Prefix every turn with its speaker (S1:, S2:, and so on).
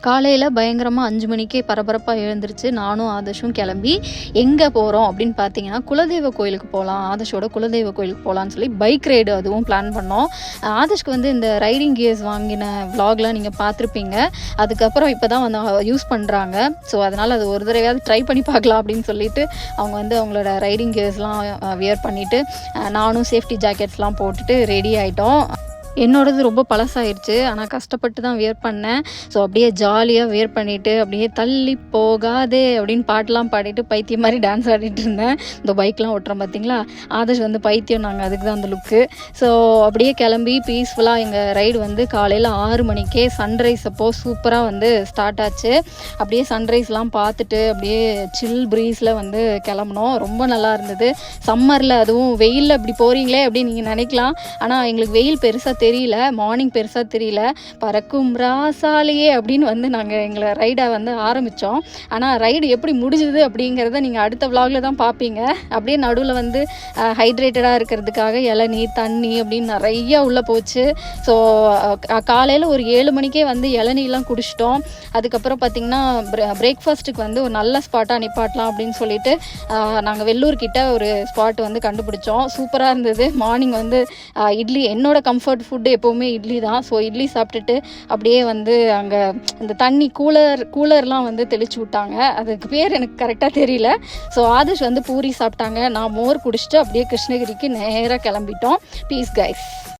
S1: காலையில் பயங்கரமாக அஞ்சு மணிக்கே பரபரப்பாக எழுந்திருச்சு நானும் ஆதர்ஷும் கிளம்பி எங்கே போகிறோம் அப்படின்னு பார்த்தீங்கன்னா குலதெய்வ கோயிலுக்கு போகலாம் ஆதர்ஷோட குலதெய்வ கோயிலுக்கு போகலான்னு சொல்லி பைக் ரைடு அதுவும் பிளான் பண்ணோம். ஆதர்ஷ்க்கு வந்து இந்த ரைடிங் கியர்ஸ் வாங்கின விலாக்லாம் நீங்கள் பார்த்துருப்பீங்க அதுக்கப்புறம் இப்போ தான் வந்து யூஸ் பண்ணுறாங்க ஸோ அதனால் அது ஒரு தடவையாவது ட்ரை பண்ணி பார்க்கலாம் அப்படின்னு சொல்லிட்டு அவங்க வந்து அவங்களோட ரைடிங் கியர்ஸ்லாம் வியர் பண்ணிவிட்டு நானும் சேஃப்டி ஜாக்கெட்ஸ்லாம் போட்டுட்டு ரெடி ஆகிட்டோம் என்னோடது ரொம்ப பழசாயிருச்சு. ஆனால் கஷ்டப்பட்டு தான் வியர் பண்ணேன். ஸோ அப்படியே ஜாலியாக வியர் பண்ணிவிட்டு அப்படியே தள்ளி போகாதே அப்படின்னு பாட்டெலாம் பாடிட்டு பைத்தியம் மாதிரி டான்ஸ் ஆடிட்டு இருந்தேன். இந்த பைக்லாம் ஓட்டுறோம் பார்த்தீங்களா ஆதர்ஷ் வந்து பைத்தியம் நாங்கள் அதுக்கு தான் அந்த லுக்கு ஸோ அப்படியே கிளம்பி பீஸ்ஃபுல்லாக எங்கள் ரைடு வந்து காலையில் ஆறு மணிக்கே சன்ரைஸ் அப்போது சூப்பராக வந்து ஸ்டார்ட் ஆச்சு. அப்படியே சன்ரைஸ்லாம் பார்த்துட்டு அப்படியே சில் ப்ரீஸில் வந்து கிளம்புனோம். ரொம்ப நல்லா இருந்தது. சம்மரில் அதுவும் வெயிலில் இப்படி போகிறீங்களே அப்படின்னு நீங்கள் நினைக்கலாம். ஆனால் எங்களுக்கு வெயில் பெருசாக தெரியல மார்னிங் பெருசாக தெரியல. பறக்கும் ராசாலையே அப்படின்னு வந்து நாங்கள் எங்களை ரைடை வந்து ஆரம்பித்தோம் ஆனால் ரைடு எப்படி முடிஞ்சுது அப்படிங்கிறத நீங்கள் அடுத்த விலாகில் தான் பார்ப்பீங்க அப்படியே நடுவில் வந்து ஹைட்ரேட்டடாக இருக்கிறதுக்காக இளநீ தண்ணி அப்படின்னு நிறைய உள்ளே போச்சு. ஸோ காலையில் ஒரு ஏழு மணிக்கே வந்து இளநீலாம் குடிச்சிட்டோம். அதுக்கப்புறம் பார்த்திங்கன்னா பிரேக்ஃபாஸ்ட்டுக்கு வந்து ஒரு நல்ல ஸ்பாட்டாக நிப்பாட்டலாம் அப்படின்னு சொல்லிட்டு நாங்கள் வெள்ளூர் கிட்ட ஒரு ஸ்பாட் வந்து கண்டுபிடிச்சோம். சூப்பராக இருந்தது. மார்னிங் வந்து இட்லி என்னோட கம்ஃபர்ட் ஃபுட்டு எப்போவுமே இட்லி தான். ஸோ இட்லி சாப்பிட்டுட்டு அப்படியே வந்து அங்கே இந்த தண்ணி கூலர் கூலர்லாம் வந்து தெளிச்சு விட்டாங்க. அதுக்கு பேர் எனக்கு கரெக்டாக தெரியல. ஸோ ஆதிஷ் வந்து பூரி சாப்பிட்டாங்க. நான் மோர் குடிச்சிட்டு அப்படியே கிருஷ்ணகிரிக்கு நேராக கிளம்பிட்டோம். Piece guys